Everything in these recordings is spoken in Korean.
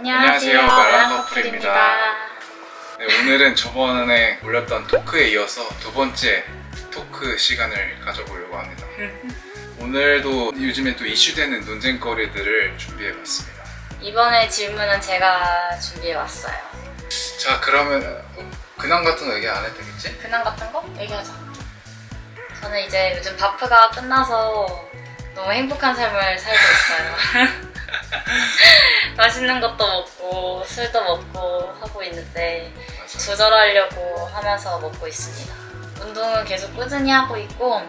안녕하세요, 말랑 커플입니다. 네, 오늘은 저번에 올렸던 토크에 이어서 두 번째 토크 시간을 가져보려고 합니다. 오늘도 요즘에 또 이슈되는 논쟁거리들을 준비해봤습니다. 이번에 질문은 제가 준비해왔어요. 자, 그러면 어, 근황 같은 거 얘기 안 해도 되겠지? 근황 같은 거? 얘기하자. 저는 이제 요즘 바프가 끝나서 너무 행복한 삶을 살고 있어요. 맛있는 것도 먹고 술도 먹고 하고 있는데. 조절하려고 하면서 먹고 있습니다. 운동은 계속 꾸준히 하고 있고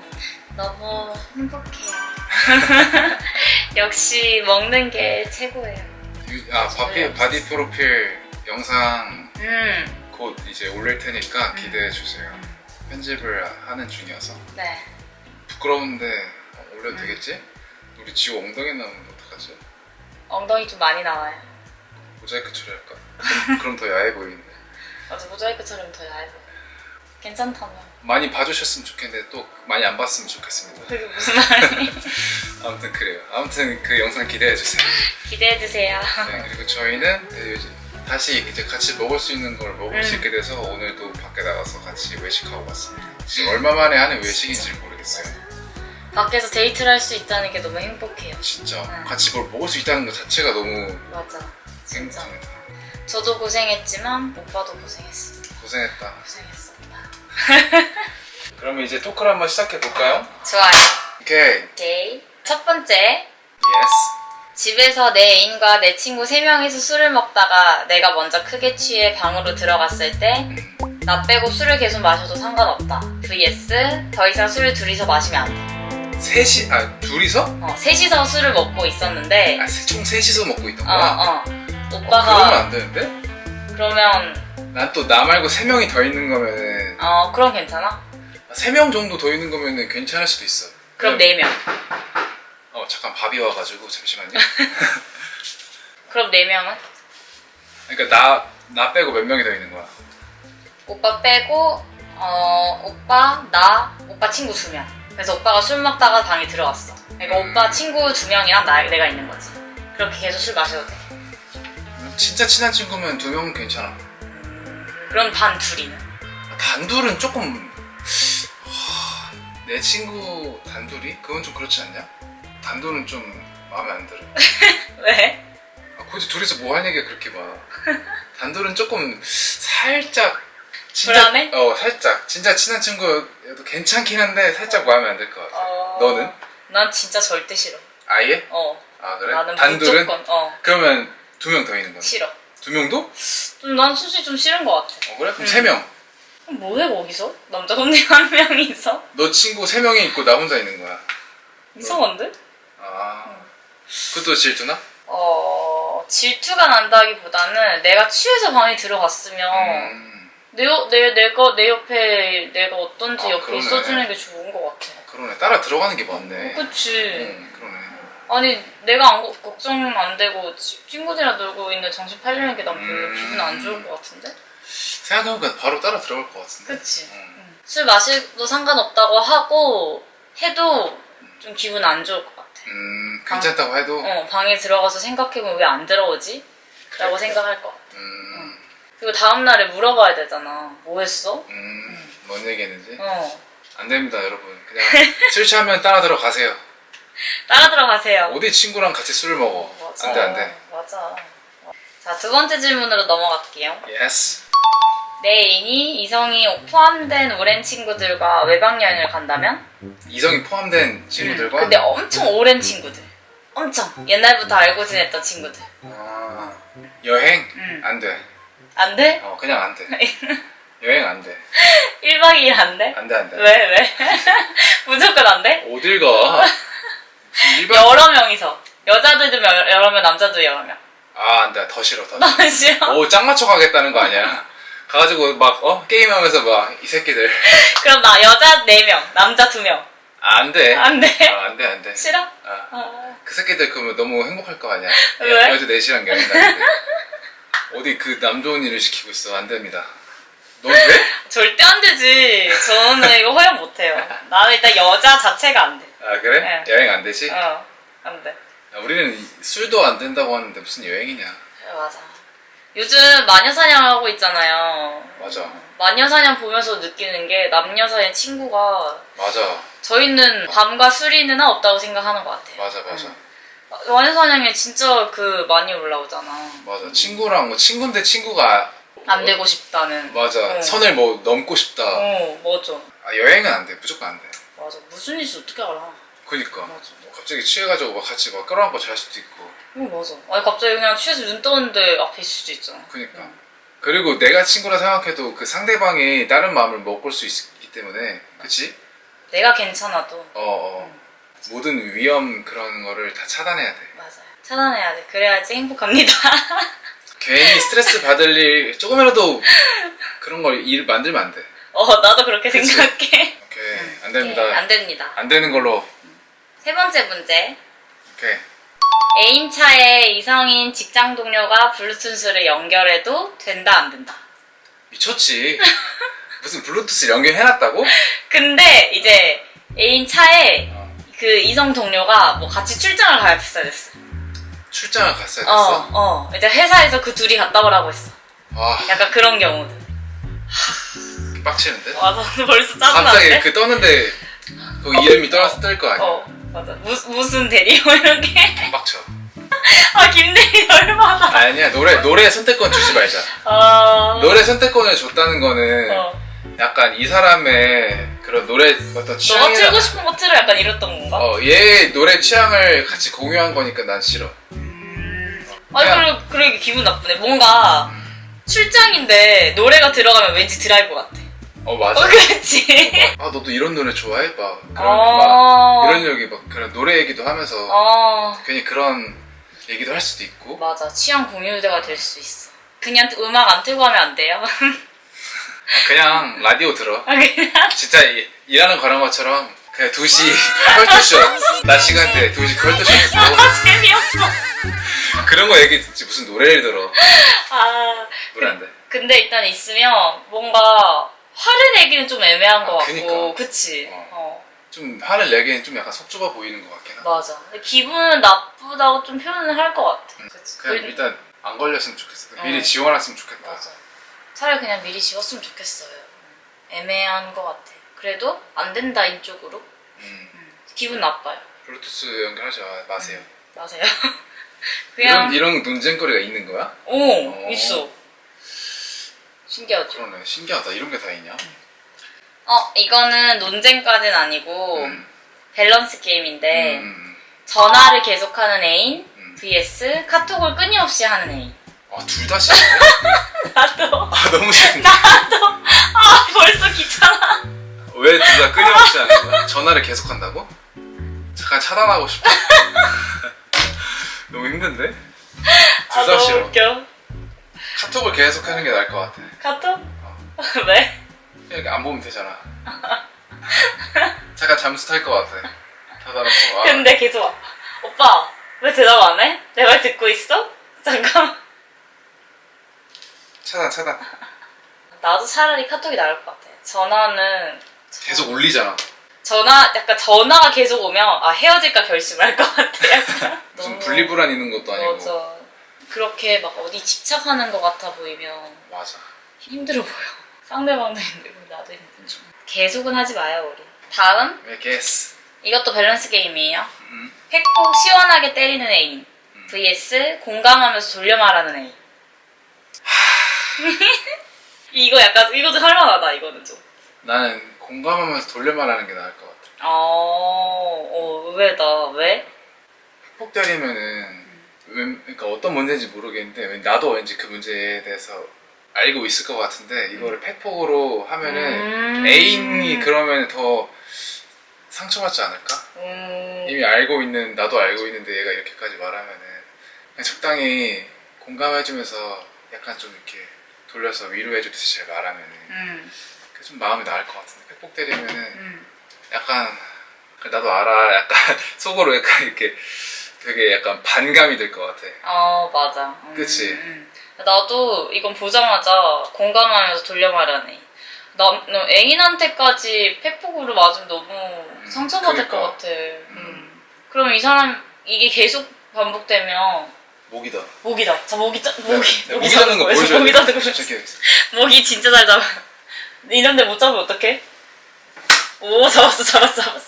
너무 행복해요. 역시 먹는 게 최고예요. 유- 아, 바피, 바디 프로필 영상 음, 곧 이제 올릴 테니까 기대해 주세요. 편집을 하는 중이어서 네. 부끄러운데 어, 올려도 되겠지? 우리 지호 엉덩이 나오면 어떡하지? 엉덩이 좀 많이 나와요. 모자이크 처리할까? 그럼, 그럼 더 야해 보이는데. 맞아 모자이크 처럼 더 얇아. 괜찮다며. 많이 봐주셨으면 좋겠는데 또 많이 안 봤으면 좋겠습니다. 그게 무슨 말이? 아무튼 그래요. 아무튼 그 영상 기대해 주세요. 기대해 주세요. 네, 그리고 저희는 네, 이제 다시 이제 같이 먹을 수 있는 걸 먹을 수 음. 있게 돼서 오늘도 밖에 나가서 같이 외식하고 왔습니다. 지금 얼마 만에 하는 외식인지 모르겠어요. 밖에서 데이트를 할 수 있다는 게 너무 행복해요. 진짜 음. 같이 뭘 먹을 수 있다는 것 자체가 너무 맞아. 진짜. 행복합니다. 저도 고생했지만 오빠도 고생했어. 고생했다. 고생했습니다. 그러면 이제 토크를 한번 시작해 볼까요? 좋아요. 오케이. 오케이. 첫 번째. 예스. 집에서 내 애인과 내 친구 3명이서 술을 먹다가 내가 먼저 크게 취해 방으로 들어갔을 때 나 빼고 술을 계속 마셔도 상관없다. vs 더 이상 술을 둘이서 마시면 안 돼. 셋이 아 둘이서? 어, 셋이서 술을 먹고 있었는데 아, 세- 총 셋이서 먹고 있던 어, 거야? 어. 그러면 오빠가 안 되는데? 그러면 난 또 나 말고 세 명이 더 있는 거면은 어 그럼 괜찮아? 세 명 정도 더 있는 거면은 괜찮을 수도 있어. 그럼 네 명. 어 잠깐 밥이 와가지고 잠시만요. 그럼 네 명은 그러니까 나 나 빼고 몇 명이 더 있는 거야? 오빠 빼고 어 오빠 나 오빠 친구 두 명. 그래서 오빠가 술 먹다가 방에 들어갔어. 그러니까 음. 오빠 친구 두 명이랑 나 내가 있는 거지. 그렇게 계속 술 마셔도 돼. 진짜 친한 친구면 두 명은 괜찮아. 그럼 반 둘이는. 단둘은 조금 하, 내 친구 단둘이 그건 좀 그렇지 않냐? 단둘은 좀 마음에 안 들어. 왜? 아, 굳이 둘이서 뭐 할 얘기가 그렇게 많아. 단둘은 조금 살짝 진짜 불안해? 어 살짝 진짜 친한 친구여도 괜찮긴 한데 살짝 마음에 안 들 것 같아. 어... 너는 난 진짜 절대 싫어. 아예? 어. 아 그래? 나는 단둘은 무조건 어 그러면 두 명 더 있는 거네. 싫어. 두 명도? 좀 난 솔직히 좀 싫은 것 같아. 어 그래? 그럼 음. 세 명. 그럼 뭐해 거기서? 남자 혼자 한 명이 있어? 너 친구 세 명이 있고 나 혼자 있는 거야. 이상한데? 아 그것도 질투나? 어 질투가 난다기보다는 내가 취해서 방에 들어갔으면 음 내, 여- 내, 내가 내 옆에 내가 어떤지 아, 옆에 그러네. 있어주는 게 좋은 것 같아. 그러네 따라 들어가는 게 맞네. 그치. 응 그러네. 아니 내가 안, 걱- 걱정 안 되고 치- 친구들이랑 놀고 있는 정신 팔리는 게 난 별로 음. 기분 안 좋을 것 같은데? 생각해보니까 바로 따라 들어갈 것 같은데. 그치. 응. 술 마셔도 상관없다고 하고 해도 좀 기분 안 좋을 것 같아. 음 괜찮다고 해도 어, 방에 들어가서 생각해보면 왜 안 들어오지? 라고 생각할 것 같아. 음, 그리고 다음날에 물어봐야 되잖아. 뭐 했어? 음, 뭔 얘기 했는지 어. 안 됩니다 여러분 그냥 술 취하면 따라 들어가세요 따라 들어가세요. 어디 친구랑 같이 술을 먹어 맞아. 안 돼 안 돼 맞아. 자, 두 번째 질문으로 넘어갈게요. 예스 내 애인이 이성이 포함된 오랜 친구들과 외박 여행을 간다면? 이성이 포함된 친구들과 음, 근데 엄청 오랜 친구들. 엄청. 옛날부터 알고 지냈던 친구들. 아, 여행 음. 안 돼 안 돼? 어 그냥 안 돼 여행 안 돼 1박 2일 안 돼? 안 돼 안 돼 왜, 왜? 무조건 안 돼? 어딜 가 일반 여러 명이서. 여자들도 여- 여러 명, 남자도 여러 명. 아 안 돼 더 싫어 더 싫어 난 싫어. 오 짱 맞춰 가겠다는 거 아니야 가가지고 막 어 게임하면서 막 이 새끼들 그럼 나 여자 4명, 남자 2명. 아, 안 돼 안 돼? 아, 안 돼 안 돼 싫어? 아. 아, 그 새끼들 그러면 너무 행복할 거 아니야. 왜? 야, 여자 넷이랑 여행 가는데 어디 그 남 좋은 일을 시키고 있어 안 됩니다. 너 돼? 절대 안 되지. 저는 이거 허용 못 해요. 나는 일단 여자 자체가 안 돼. 아 그래? 네. 여행 안 되지? 어, 안 돼. 야, 우리는 술도 안 된다고 하는데 무슨 여행이냐? 맞아. 요즘 마녀 사냥하고 있잖아요. 맞아 마녀 사냥 보면서 느끼는 게 남녀 사냥 친구가 맞아 저희는 밤과 수리는 없다고 생각하는 것 같아요. 맞아 맞아 마녀사냥에 진짜 그 많이 올라오잖아. 맞아 친구랑 뭐 친구인데 친구가 안 되고 싶다는. 맞아 어. 선을 뭐 넘고 싶다 어, 맞아. 아, 여행은 안 돼 무조건 안 돼 맞아. 무슨 일인지 어떻게 알아? 그니까 맞아. 뭐 갑자기 취해가지고 막 같이 막 끌어안고 잘 수도 있고 응, 맞아. 아니, 갑자기 그냥 취해서 눈 떴는데 앞에 있을 수도 있잖아. 그니까 그리고 내가 친구라 생각해도 그 상대방이 다른 마음을 먹을 수 있기 때문에 그치? 내가 괜찮아도. 어, 어. 모든 위험 그런 거를 다 차단해야 돼 맞아. 차단해야 돼. 그래야지 행복합니다. 괜히 스트레스 받을 일 조금이라도 그런 걸 일 만들면 안 돼. 어, 나도 그렇게 그치? 생각해. 오케이 안 됩니다. 네, 안 됩니다. 안 되는 걸로. 세 번째 문제. 오케이. 애인 차에 이성인 직장 동료가 블루투스를 연결해도 된다 안 된다. 미쳤지. 무슨 블루투스 연결해놨다고? 근데 이제 애인 차에 어. 그 이성 동료가 뭐 같이 출장을 가야 됐어야 됐어. 출장을 갔어야 어, 됐어. 어. 이제 회사에서 그 둘이 갔다 오라고 했어. 와 약간 그런 경우들. 빡치는데? 맞아. 벌써 갑자기 짜증나는데? 그 떠는데 그 이름이 떠나서 뜰 거 아니야? 어, 맞아. 무, 무슨 대리? 뭐 이렇게. 빡쳐. 아, 김대리 얼마나. 아니야 노래 노래 선택권 주지 말자. 아. 노래 선택권을 줬다는 거는 어. 약간 이 사람의 그런 노래 어떤 너가 취향이나 틀고 싶은 거 틀어 약간 이랬던 건가? 어, 얘 노래 취향을 같이 공유한 거니까 난 싫어. 아니, 그래, 그래, 기분 나쁘네. 뭔가 출장인데 노래가 들어가면 왠지 드라이브 같아. 어 맞아. 어, 그렇지. 아 너도 이런 노래 좋아해? 막 그런 어. 막 이런 얘기 막 그런 노래 얘기도 하면서 어, 괜히 그런 얘기도 할 수도 있고. 맞아. 취향 공유대가 될 수 있어. 그냥 음악 안 틀고 하면 안 돼요? 그냥 라디오 들어. 아, 그냥. 진짜 이- 일하는 것처럼 그냥 2시 컬투쇼 낮 시간대 2시 컬투쇼 듣고 아, 재미없어. 그런 거 얘기 듣지 무슨 노래를 들어. 아, 노래 안 돼. 근데 일단 있으면 뭔가 화를 내기는 좀 애매한 것 아, 같고. 그니까. 그치? 어. 어. 좀 화를 내기엔 좀 약간 속 좁아 보이는 것 같긴 하다. 맞아. 근데 기분은 나쁘다고 좀 표현을 할 것 같아. 그치? 그냥 그- 일단 안 걸렸으면 좋겠어. 미리 어. 지원했으면 좋겠다. 맞아. 차라리 그냥 미리 지웠으면 좋겠어요. 애매한 것 같아. 그래도 안 된다인 쪽으로 음. 기분 나빠요. 블루투스 연결하지 마- 마세요. 맞아요. 그냥 이런 이런 논쟁거리가 있는 거야? 오 어. 있어. 신기하죠. 그러네 신기하다 이런 게 다 있냐? 어 이거는 논쟁까지는 아니고 음. 밸런스 게임인데 음. 전화를 계속하는 애인 음. vs 카톡을 끊임없이 하는 애인. 아 둘 다 싫어? 나도 아 너무 싫은데 나도 아 벌써 귀찮아. 왜 둘 다 끊임없이 하는 거야? 전화를 계속 한다고? 잠깐 차단하고 싶어 너무 힘든데? 아둘다 너무 싫어 웃겨. 카톡을 계속 하는 게 나을 것 같아 카톡? 왜? 이렇게 안 보면 되잖아 잠깐 잠수 탈 것 같아 닫아놓고 아, 근데 계속 와. 오빠 왜 대답 안 해? 내 말 듣고 있어? 잠깐. 차단 차단 나도 차라리 카톡이 나을 것 같아. 전화는 계속 울리잖아 전화 약간 전화가 계속 오면 아 헤어질까 결심을 할 것 같아. 약간. 무슨 너무- 분리불안 있는 것도 아니고 맞아. 그렇게 막 어디 집착하는 것 같아 보이면 맞아 힘들어 보여. 상대방도 힘들고 나도 힘들죠. 계속은 하지 마요 우리. 다음 왜 게스 이것도 밸런스 게임이에요. 음. 팩폭 시원하게 때리는 애인 vs 공감하면서 돌려 말하는 애인. 이거 약간 이것도 할만하다 이거는 좀. 나는 공감하면서 돌려 말하는 게 나을 것 같아 어, 어 왜다 왜? 폭 때리면은 웬- 그러니까 어떤 문제인지 모르겠는데 왠- 나도 왠지 그 문제에 대해서 알고 있을 것 같은데 이거를 팩폭으로 하면은 음. 애인이 그러면 더 상처받지 않을까? 음, 이미 알고 있는 나도 알고 있는데 얘가 이렇게까지 말하면은 그냥 적당히 공감해주면서 약간 좀 이렇게 돌려서 위로해 주듯이 잘 말하면은 음, 그게 좀 마음이 나을 것 같은데 팩폭 때리면은 음. 약간 나도 알아 약간 속으로 약간 이렇게 되게 약간 반감이 들것 같아 어 맞아. 음, 그치? 음. 나도 이건 보자마자 공감하면서 돌려 말하네. 남너 애인한테까지 팩폭으로 맞으면 너무 상처받을 그러니까. 것 같아. 음. 그럼 이 사람 이게 계속 반복되면 목이다. 모기다. 저 모기 짜 모기 네, 모기 잡는 거 보여줘야 모기 돼. 잡는 거 보여줘. 저기 모기 진짜 잘 잡아. 이런데 못 잡으면 어떡해? 오 잡았어 잡았어 잡았어.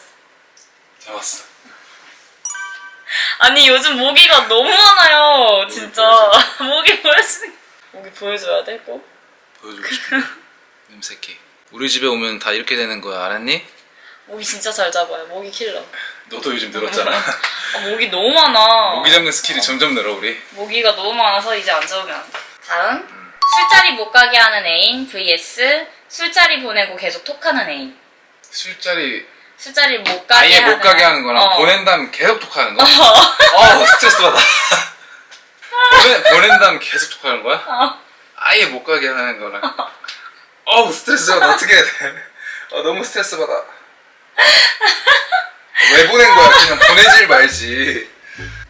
잡았어. 아니 요즘 모기가 너무 많아요 진짜. 모기 보여주는. 모기 보여줘야 돼 꼭. 보여주고 싶어. 냄새끼. 우리 집에 오면 다 이렇게 되는 거야, 알았니? 모기 진짜 잘 잡아요. 모기 킬러. 너도 요즘 늘었잖아. 아, 모기 너무 많아. 모기 잡는 스킬이 점점 늘어 우리. 모기가 너무 많아서 이제 안 잡으면 안 돼. 다음. 술자리 못 가게 하는 애인 vs 술자리 보내고 계속 톡하는 애인. 술자리 술자리 못 가게 아예 하는 못 가게 하는 거랑 어. 보낸 다음 계속 톡하는 거. 어 스트레스 받아. 보낸, 보낸 다음 계속 톡하는 거야? 어. 아예 못 가게 하는 거랑. 어우 스트레스 받아 어떻게 해야 돼? 어, 너무 스트레스 받아. 왜 보낸 거야? 그냥 보내질 말지.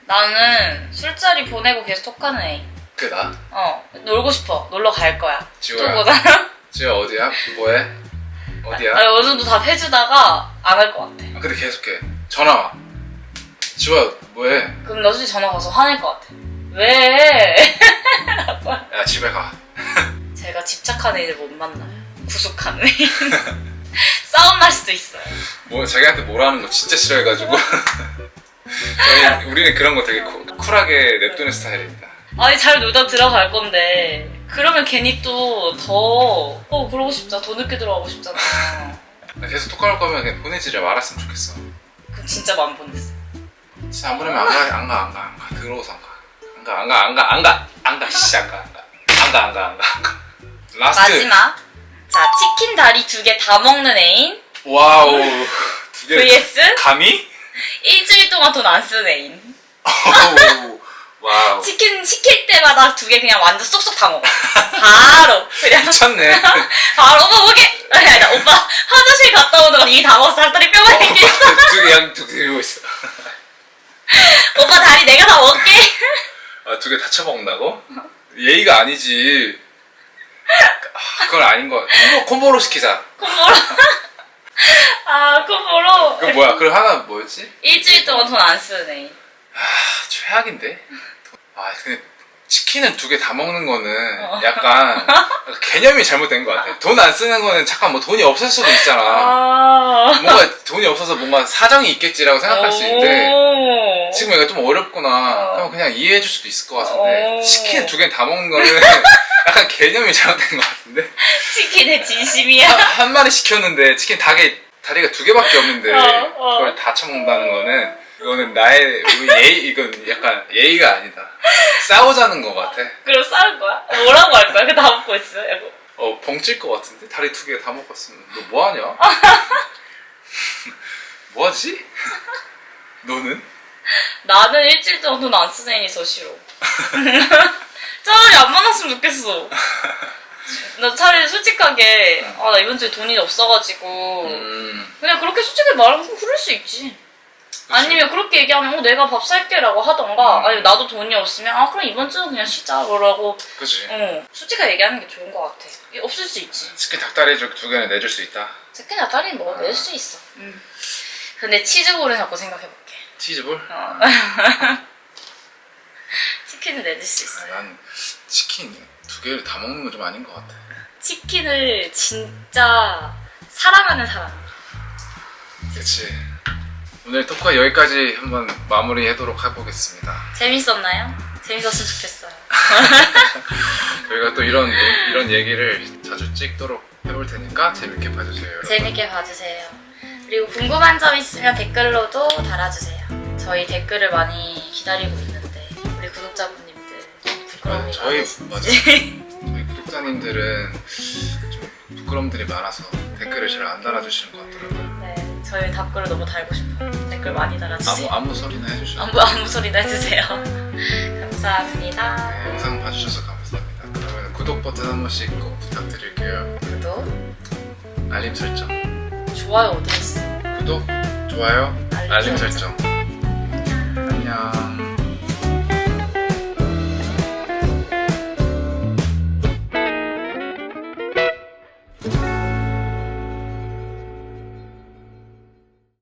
나는 술자리 보내고 계속 톡하는 애인. 그게 나? 어 놀고 싶어. 놀러 갈 거야. 지호야. 또 보자. 지금 어디야? 뭐해? 어디야? 아니 어느 정도 다 해주다가 안 할 것 같아. 아, 근데 계속해. 전화 와. 지호야 뭐해? 그럼 나 솔직히 전화 가서 화낼 것 같아. 왜? 야 집에 가. 제가 집착하는 애를 못 만나요. 구속하는 애인. 싸움 날 수도 있어요. 뭐 자기한테 뭐라는 거 진짜 싫어해가지고 저희 우리는 그런 거 되게 쿨, 쿨하게 냅두는 스타일입니다. 아니 잘 놀다 들어갈 건데 그러면 괜히 또더어 그러고 싶잖아 더 늦게 들어가고 싶잖아 계속 톡할 거면 그냥 보내지를 말았으면 좋겠어. 그럼 진짜 맘 보냈어 진짜 안 보내면 안 가, 안 가, 안 가, 안 가. 들어오서 안 가. 안 가, 안 가, 안 가, 안 가, 안 가, 씨, 안 가, 안 가. 안 가, 안 가, 안 가, 안 가. 라스트. 마지막 자 치킨 다리 두 개 다 먹는 애인 와우. 두 개. vs 감히? 일주일 동안 돈 안 쓰는 애인 어우, 와우. 치킨 시킬 때마다 두 개 그냥 완전 쏙쏙 다 먹어 바로 그냥 미쳤네. 바로 오빠 먹게 아니, 아니, 오빠 화장실 갔다 오다가 이게 다 먹었어 닭다리 뼈가 이게 두개 양, 두개 들고 있어. 오빠 다리 내가 다 먹게 아, 두 개 다 쳐먹는다고? 예의가 아니지. 아, 그건 아닌 거. 콤보, 콤보로 시키자. 콤보로 아 콤보로 그 뭐야? 그럼 하나 뭐였지? 일주일 동안 돈안 애인 아, 최악인데? 아, 근데 치킨을 두개 다 먹는 거는 어. 약간 개념이 잘못된 것 같아. 돈 안 쓰는 거는 잠깐 뭐 돈이 없을 수도 있잖아. 아. 뭔가 돈이 없어서 뭔가 사정이 있겠지라고 생각할 수 있는데 오. 지금 이거 좀 어렵구나. 어. 그럼 그냥 이해해 줄 수도 있을 것 같은데 오. 치킨 두 개 다 먹는 거는 약간 개념이 잘못된 것 같은데 치킨의 진심이야. 한, 한 마리 시켰는데 치킨 다게 다리가 두 개밖에 없는데 어, 어. 그걸 다 처먹는다는 거는 이거는 나의 우리 예의 이건 약간 예의가 아니다. 싸우자는 것 같아. 그럼 싸울 거야? 뭐라고 할 거야? 그다 먹고 있어. 이거. 어 벙찔 것 같은데 다리 두 개 다 먹었으면 너 뭐 하냐? 뭐 하지? 너는? 나는 일주일 동안 돈안 쓰는 애인이 더 싫어. 차라리 안 만났으면 좋겠어. 나 차라리 솔직하게 아 나 이번 주에 돈이 없어가지고 음 그냥 그렇게 솔직히 말하면 그럴 수 있지. 아니면 그렇게 얘기하면 어, 내가 밥 살게라고 하던가 음. 아니 나도 돈이 없으면 아 그럼 이번 주는 그냥 쉬자 뭐라고 그지. 어 솔직하게 얘기하는 게 좋은 것 같아. 없을 수 있지. 치킨 닭다리 두- 두 개는 내줄 수 있다. 치킨 닭다리 뭐낼수 있어. 근데 치즈볼은 자꾸 생각해볼게. 치즈볼? 어. 치킨은 내줄 수 있어. 아, 난 치킨 두 개를 다 먹는 건 좀 아닌 것 같아. 치킨을 진짜 사랑하는 사람. 그치. 오늘 토크 여기까지 한번 마무리하도록 해보겠습니다. 재밌었나요? 재밌었으면 좋겠어요. 저희가 또 이런 이런 얘기를 자주 찍도록 해볼 테니까 재밌게 봐주세요. 여러분. 재밌게 봐주세요. 그리고 궁금한 점 있으면 댓글로도 달아주세요. 저희 댓글을 많이 기다리고 있는데 우리 구독자분님들 부끄러움이 아, 저희 많으신지 저희 구독자님들은 좀 부끄럼들이 많아서 댓글을 잘 안 달아주시는 것 같더라고요. 네, 저희 댓글을 너무 달고 싶어요. 댓글 많이 달아주세요. 아무 아무 소리나 해주셔서 아무 아무 소리나 해주세요. 감사합니다. 네, 영상 봐주셔서 감사합니다. 그러면 구독 버튼 한 번씩 꼭 부탁드릴게요. 구독, 알림 설정. 좋아요 어디 있어? 구독, 좋아요, 알림. 설정.